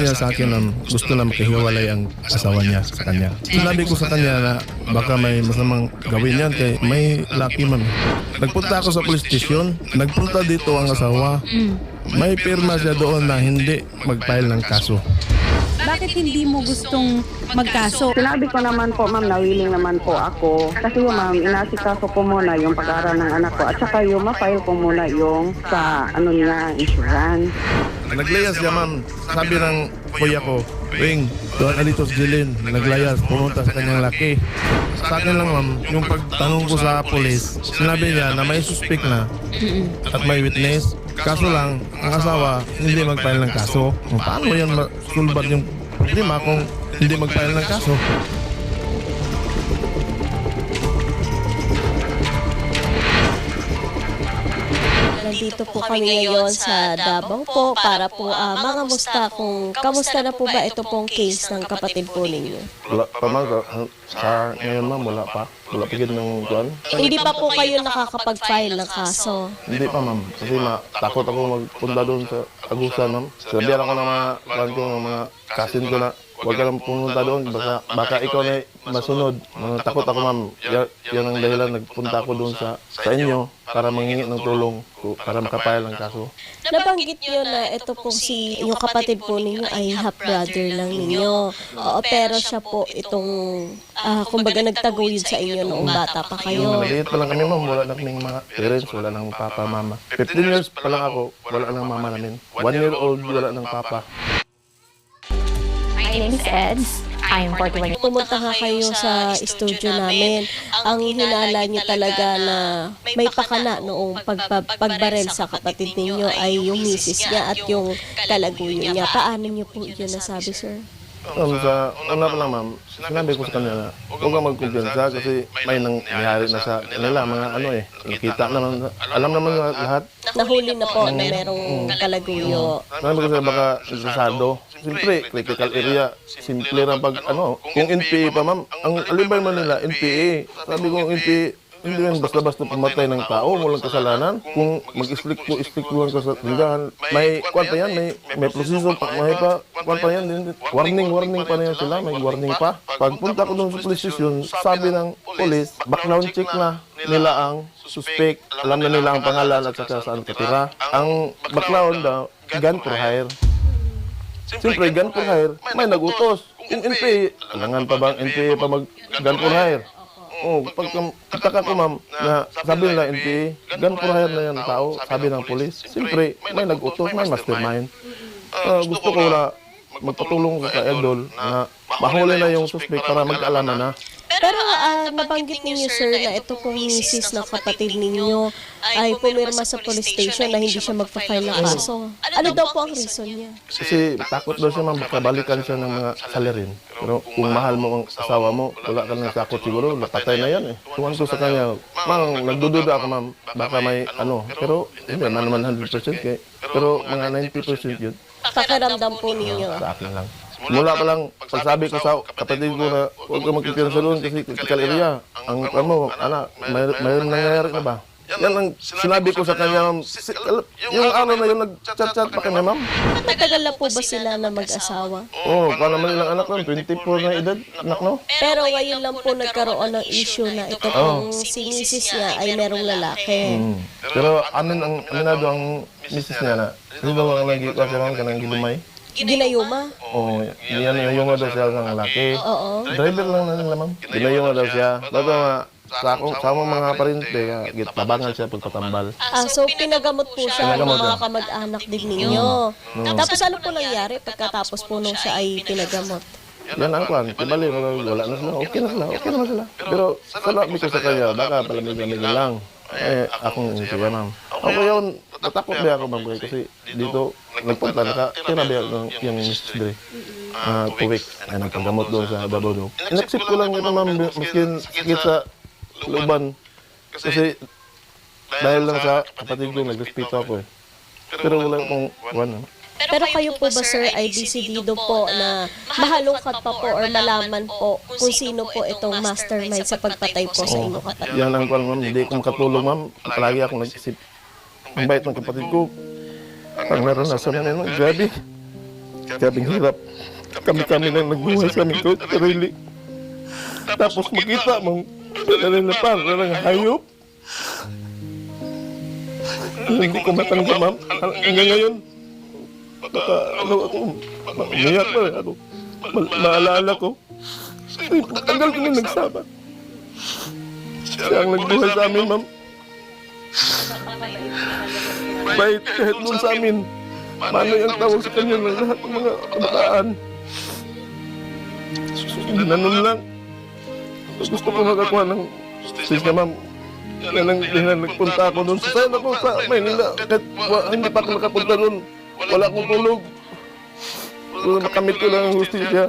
niya sa akin na gusto na makihiwalay ang asawa niya sa kanya. Sinabi ko sa kanya na baka may masamang gawin yan kay may laki man. Nagpunta ako sa police station, nagpunta dito ang asawa. May pirma siya doon na hindi mag-file ng kaso. Bakit hindi mo gustong magkaso? Sinabi ko naman po, ma'am, na willing naman po ako. Kasi yung ma'am, inasikaso ko muna yung pag-aaral ng anak ko. At saka yung ma-file ko muna yung sa ano niya, insurance. Naglayas siya ma'am. Sabi ng kuya ko, Wing, doon ka dito sa Jilin. Naglayas, pumunta sa kanyang laki. Sa akin lang ma'am, yung pagtanong ko sa polis, sinabi niya na may suspect na at may witness. Kaso lang, ang asawa hindi mag-file ng kaso. Paano yan masulbat yung problema kung hindi mag-file ng kaso? Nandito po kami ngayon sa Davao po para po uh, mangamusta kung kamusta na po ba ito pong case ng kapatid po ninyo. Wala pa ma'am, sa, sa ngayon ma'am, wala pa. Wala pa yun ng kuan. Hindi pa po kayo nakakapag-file ng kaso. Hindi pa ma'am, kasi ma takot ako magpunta doon sa Agusan ma'am. Sabihan ako ng mga kuan ko, ng mga kasin ko na huwag ka lang pumunta doon, baka, baka ikaw na masunod. Uh, takot ako ma'am, yan, yan ang dahilan nagpunta ako doon sa, sa inyo para mangingi ng tulong ko, para makapayal ng kaso. Nabanggit niyo na ito po si yung kapatid po ninyo ay half brother lang ninyo. Oo, pero siya po itong ah, kumbaga nagtaguyod sa inyo noong bata pa kayo. Maliit pa lang kami ma'am, wala na kaming mga parents, wala nang papa, mama. 15 years pa lang ako, wala nang mama namin. One year old, wala nang papa. My name is Eds. I am 41 years Pumunta nga kayo sa studio namin. Ang hinala niyo talaga na may pakana noong pagpa- pagbarel sa kapatid ninyo ay yung misis niya at yung kalaguyo niya. Paano niyo po yun nasabi, sir? Um, sa una pa lang ma'am, sinabi ko sa kanya na huwag kang magkumpiyansa kasi may nangyari na sa kanila, mga ano eh. Nakita naman, alam naman na lahat. Nahuli na po na merong kalaguyo. Sinabi ko sa baka interesado. Siyempre, critical area, simple lang pag ano. Kung NPA pa ma'am, ang alibay man nila, NPA. Sabi ko, NPA, hindi yan basta-basta pumatay ng tao, walang kasalanan. Kung mag-islik po, islik po ka sa tindahan, may kwan pa yan, may, may proseso, pa, may pa, kwan pa yan, din- warning, warning pa na yan sila, may warning pa. Pagpunta ko doon sa police station, sabi ng police, background check na nila ang suspect, alam na nila ang pangalan at saka saan katira. Ang background daw, gun for hire. Siyempre, gun for hire, may nagutos. Kung NPA, alangan pa bang NPA pa mag gun for hire? Oh, pag kataka ko ma'am, na sabi nila NPA, for hire na yan tao, sabi ng polis. Siyempre, may nagutos, may mastermind. Ah, gusto ko na magpatulong sa idol na mahuli na yung suspect para magkaalaman na. Pero ah, nabanggit ninyo, sir, na ito pong misis ng kapatid ninyo ay pumirma sa police station na hindi siya magpa-file ng kaso. Ano daw po ang reason niya? Kasi takot daw siya ma'am, baka balikan siya ng mga salarin. Pero kung mahal mo ang asawa mo, wala ka ng takot siguro, napatay na yan eh. Tuwan ko sa kanya, ma'am, nagdududa ako ma'am, baka may ano. Pero hindi man naman 100% kay, pero mga 90% yun Pakiramdam po ninyo. sa akin lang. Mula pa lang, pagsabi ko sa kapatid ko na huwag ka magkikiran sa doon kasi critical area. Ang ano, anak, may, mayroon nangyayari na ba? Yan ang sinabi ko sa kanya, ma'am. Si- yung ano na yun, nag-chat-chat pa kami, ma'am. Matagal na po ba sila na mag-asawa? Oo, oh, paano naman ilang anak lang, 24 na edad, anak no? Pero ngayon lang po nagkaroon ng issue na ito pong si misis niya ay merong lalaki. Hmm. Pero amin ang aminado ang misis niya na, di ba mga nagiging siya ma'am, kanang gilumay? Ginayuma? Oo, yan yung daw siya ng lalaki. Oo. Driver lang na nila ma'am. Ginayong daw siya. Bago nga, sa akong sa among mga parente, ah, gitabangan siya pagpatambal. Ah, so pinagamot po siya ng Pinagamot mga yan. kamag-anak din ninyo. Tapos ano po nangyari pagkatapos po nung siya ay pinagamot? Yan ang kwan. Kibali, wala na sila. Okay na sila. Okay naman sila. Pero salamat ko sa kanya. Baka palamig-lamig lang. Eh, akong siya ma'am. Ako yun, natakot ba ako ma'am kasi dito nagpunta naka tira ba yung yung Mrs. Dre. Ah, two weeks. Ay, nagpagamot doon sa Babodog. Inaccept ko lang ito ma'am, miskin sakit sa luban. Kasi dahil lang sa kapatid ko, nagrespeto ako eh. Pero wala akong, ano, Pero kayo po ba sir ay decidido po na mahalungkat pa po or malaman po kung sino po itong mastermind sa pagpatay po sa inyong kapatid? Yan ang kwan, ma'am. Hindi ko makatulong, ma'am. Palagi ako nag-isip. Ang bait ng kapatid ko. Ang naranasan na nila, grabe. Kabing hirap. Kami-kami lang nagbuhay sa aming ko- sarili. Tapos makita mong sarili pa lang hayop. Hindi ko matanggap, ma'am. Hanggang ngayon, baka ano ako, umiyak pa rin ako. Ma- maalala ko. Tagal ko na nagsama. Siya ang nagbuhay sa amin, ma'am. Bait kahit doon sa amin. Mano yung tawag sa kanya ng lahat ng mga kabataan. Ganun lang. Gusto ko makakuha ng justisya, ma'am. Yan ang yan nagpunta ako doon. Sa sayan ako sa Maynila. Kahit hindi pa ako nakapunta doon. Wala akong tulog. Kung makamit ko lang ang justisya.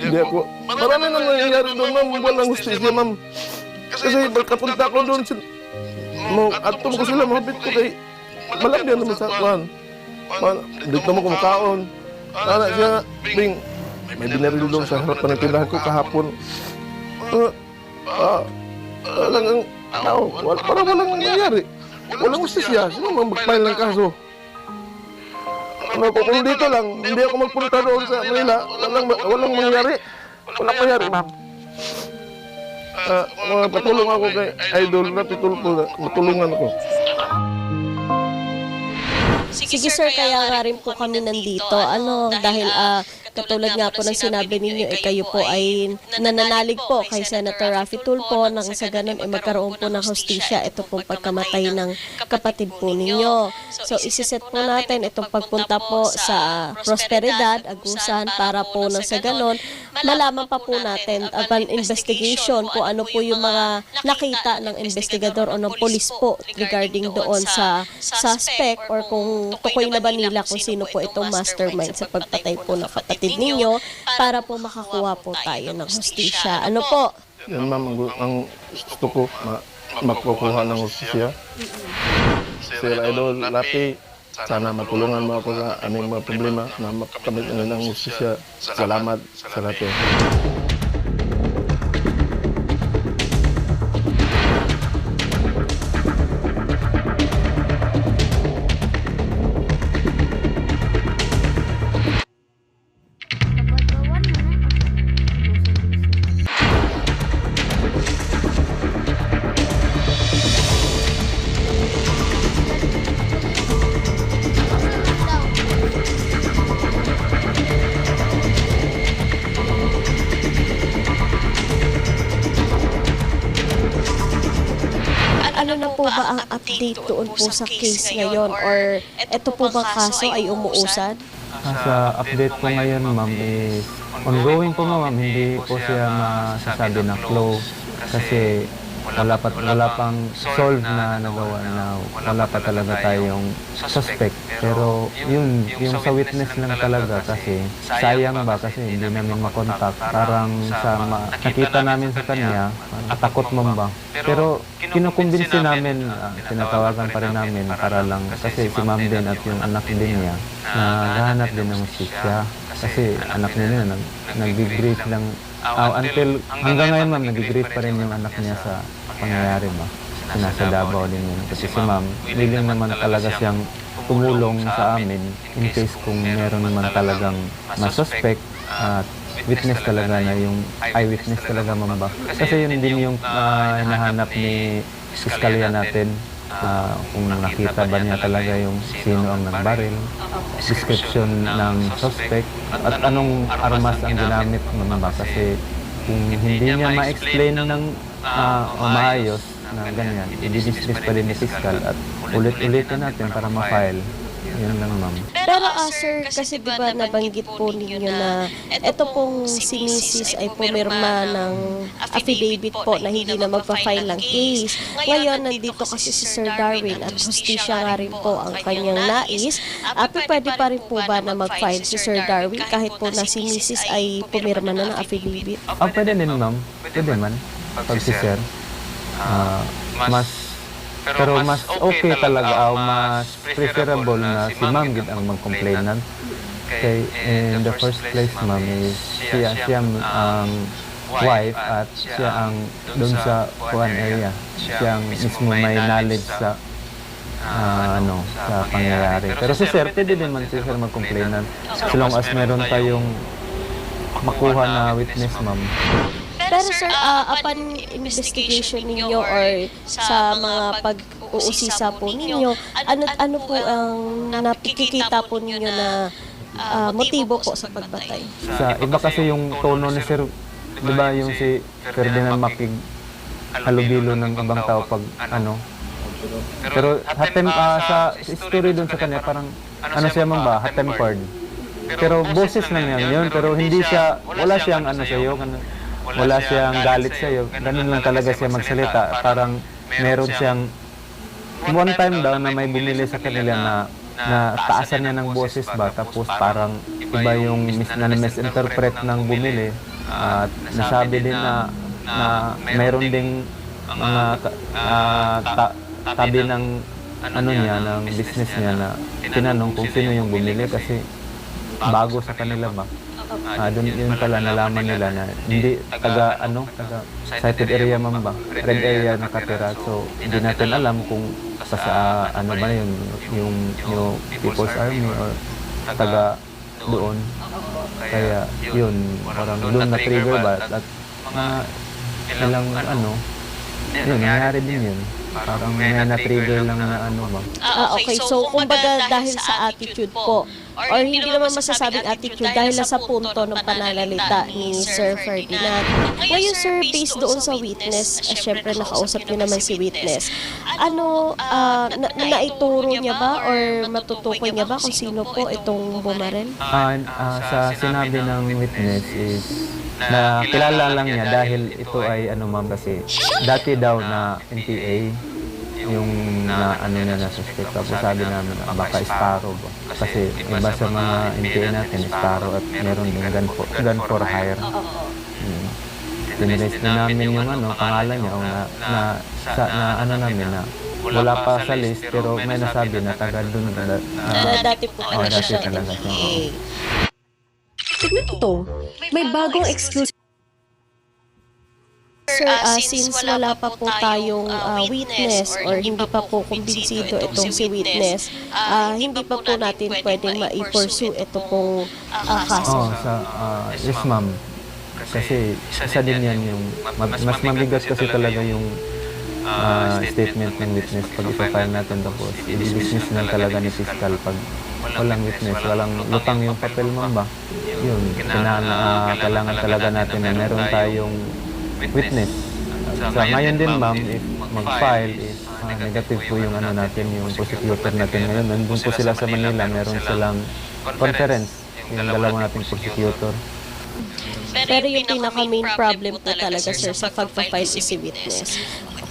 Hindi ako. Marami na nangyayari doon, ma'am. Walang justisya, ma'am. Kasi pagkapunta ko doon, mo, atom ko sila, mabit ko kay malabyan naman sa. Ma- Dito mo kumakaon. Ana siya, Bing, may binaril doon sa harapan ng tindahan ko kahapon. Ah, ah, talagang, tao, wala, parang walang nangyayari. Walang ustisya. Sino mang mag-file ng kaso? Ano ko, kung dito lang, hindi ako magpunta doon sa Manila, walang, walang mangyari. Walang mangyari, ma'am. Ah, mga patulong ako kay Idol na matulungan ako. Sige sir, kaya nga rin po kami nandito. Ano, dahil ah, katulad nga po ng sinabi ninyo, eh kayo po ay nananalig po kay Senator Raffy Tulfo nang sa ganun ay magkaroon po ng hostisya ito pong pagkamatay ng kapatid po ninyo. So isiset po natin itong pagpunta po sa Prosperidad, Agusan para po nang sa ganun malaman pa po natin upon investigation kung ano po yung mga nakita ng investigador o ng polis po regarding doon sa suspect or kung tukoy na ba nila kung sino po itong mastermind sa pagpatay po ng kapatid ninyo para po makakuha po tayo ng hostisya. Ano po? Yan ma'am, ang, ang gusto ko, ma, makukuha ng hustisya. Sir Idol, Lapi, sana matulungan mo ako sa aming mga problema na makamit ng hustisya. Salamat sa Lapi. Po sa case ngayon or ito po bang kaso ay umuusad? Sa update po ngayon, ma'am, is ongoing po, ma'am. Hindi po siya masasabi na close kasi wala pa wala pang solve na nagawa na wala pa talaga tayong suspect. pero yun yung sa witness lang talaga kasi sayang ba kasi hindi namin makontak. parang sa ma- nakita namin sa kanya. natakot mo ba? pero kinukumbinsi namin ah, tinatawagan pa rin namin para lang kasi si ma'am din at yung anak din niya. na nahanap din ng justisya kasi anak niya nag, nag-brief lang Ah, until hanggang ngayon ma'am nag-brief pa rin yung anak niya sa pangyayari ba nasa Davao din yun. kasi si ma'am willing naman talaga siyang tumulong sa amin in case kung meron naman talagang masuspect at witness talaga na yung eyewitness talaga ma'am ba? Kasi yun din yung ah, hinahanap ni Fiskalya natin Ah, kung nakita ba niya talaga yung sino ang nagbaril, description ng suspect, at anong armas ang ginamit ng ba? kasi kung hindi niya ma-explain ng o maayos na ganyan, i-distress pa din ni fiscal at ulit-ulitin natin para ma-file. Yun lang ma'am. Pero ah, sir, kasi di ba nabanggit po ninyo na ito pong si Mrs. ay pumirma ng affidavit po na hindi na magpa-file ng case. Ngayon, nandito kasi si Sir Darwin at hostisya nga rin po ang kanyang nais. At pwede pa rin po ba na mag-file si Sir Darwin kahit po na si Mrs. ay pumirma na ng affidavit? Ah, pwede din ma'am. Pwede man. Pag si sir. Ah, mas pero mas okay talaga o mas preferable na si ma'am gid ang mag-complainant. Kay in the first place ma'am is siya siya ang wife at siya ang doon sa kuan area. Siya ang mismo may knowledge sa ah, ano, sa pangyayari. Pero si sir, pwede din man si sir mag-complainan. So long as meron tayong makuha na witness, ma'am. Pero sir, ah, upon investigation ninyo or sa mga pag-uusisa po ninyo, ano ano po ang napikikita po ninyo na ah, motibo po sa pagbatay? Sa iba kasi yung tono ni sir, di ba yung si Ferdinand Makig halubilo ng ibang tao pag ano. Pero hatem ah, sa story doon sa kanya parang ano siya man ba, hot-tempered. Pero boses lang yan yun, pero hindi siya, wala siyang ano sa iyo, wala siyang galit sa iyo. Ganun lang talaga siya magsalita. Parang meron siyang one time daw na may bumili sa kanila na na taasan niya ng boses ba? tapos parang iba yung mis, na misinterpret ng bumili. at nasabi din na na meron ding mga ah, ta- tabi ng ano niya ng business niya na tinanong kung sino yung bumili kasi bago sa kanila ba Ah, doon yun pala nalaman nila na hindi taga ano taga sighted area man ba? red area nakatira. so hindi natin alam kung sa ano ba yun yung yung People's Army or taga doon. kaya yun parang doon na trigger ba? at mga ilang ano yun nangyari din yun parang may na-trigger lang na ano ba Ah, okay. So, kumbaga dahil sa attitude po, or hindi naman masasabing attitude, dahil sa punto ng pananalita ni Sir Ferdinand. Ngayon, sir, based doon sa witness, eh, syempre nakausap niyo naman si witness, ano, ah, na, naituro niya ba or matutukoy niya ba kung sino po itong bumarel? Ah, ah, sa sinabi ng witness is na kilala lang niya dahil ito ay ano ma'am kasi dati daw na NPA yung na ano niya na suspect tapos sabi namin ah, baka Sparrow ba kasi iba sa mga NPA natin Sparrow at meron din gun for, gun for hire. hmm. Dinrest din namin yung ano pangalan niya o na, na, sa, na ano namin na wala pa sa list pero may nasabi na taga doon na, na, Na dati po oh, dati talaga siya. Tignan to. May bagong exclusive Sir, ah, since wala pa po tayong ah, witness or hindi pa po kumbinsido itong si witness, ah, hindi pa po natin pwedeng ma-pursue ito pong ah, kaso. Oo, sa, ah, yes ma'am. Kasi isa din yan yung, ma- mas mabigat kasi talaga yung ah, statement ng witness pag ipapile natin tapos i-dismiss na talaga ni fiscal pag walang witness, walang lutang yung papel ma'am ba? Yun, kailangan, ah, kailangan talaga natin na meron tayong witness. At sa ngayon din ma'am, if mag-file is ah, negative po yung ano natin, yung prosecutor natin ngayon. Nandun po sila sa Manila, meron silang conference, yung dalawa nating prosecutor. Pero yung pinaka-main problem po talaga, sir, sa pagpa-file is si witness.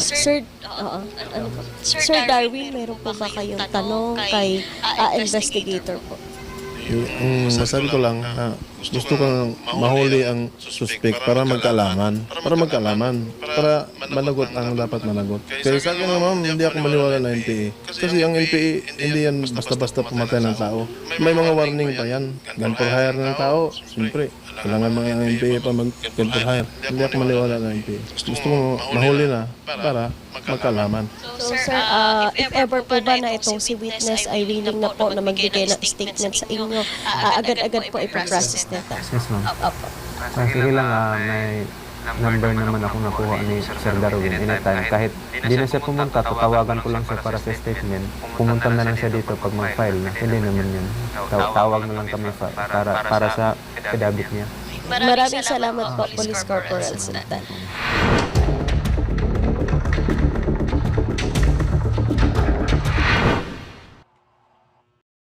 Sir, oo, ano po? Sir Darwin, meron po ba kayong tanong kay ah, investigator po? Yung masabi ko lang, ah, gusto ko lang mahuli ang suspect para magkaalaman. Para magkaalaman. Para managot ang dapat managot. Kaya sa akin naman, hindi ako maniwala na NPA. Kasi ang NPA, hindi yan basta-basta pumatay ng tao. May mga warning pa yan. Gun for hire ng tao, siyempre. Kailangan mga NPA pa mag-gun for hire. Hindi ako maniwala na NPA. Gusto ko mahuli na para magkaalaman. So, sir, ah, if ever po ba na itong si witness ay willing na po na magbigay ng statement sa inyo, ah, agad-agad po ipaprocess nito. Yes ma'am. Opo. Ah, sige lang, ah, may number naman ako nakuha ni Sir Darwin anytime. Kahit hindi na siya pumunta, tatawagan ko lang siya para sa statement. Pumunta na lang siya dito pag mag-file na. Hindi naman yun. Taw- tawag na lang kami fa- para, para sa kadabit niya. Maraming salamat po, Police Corporal Sultan.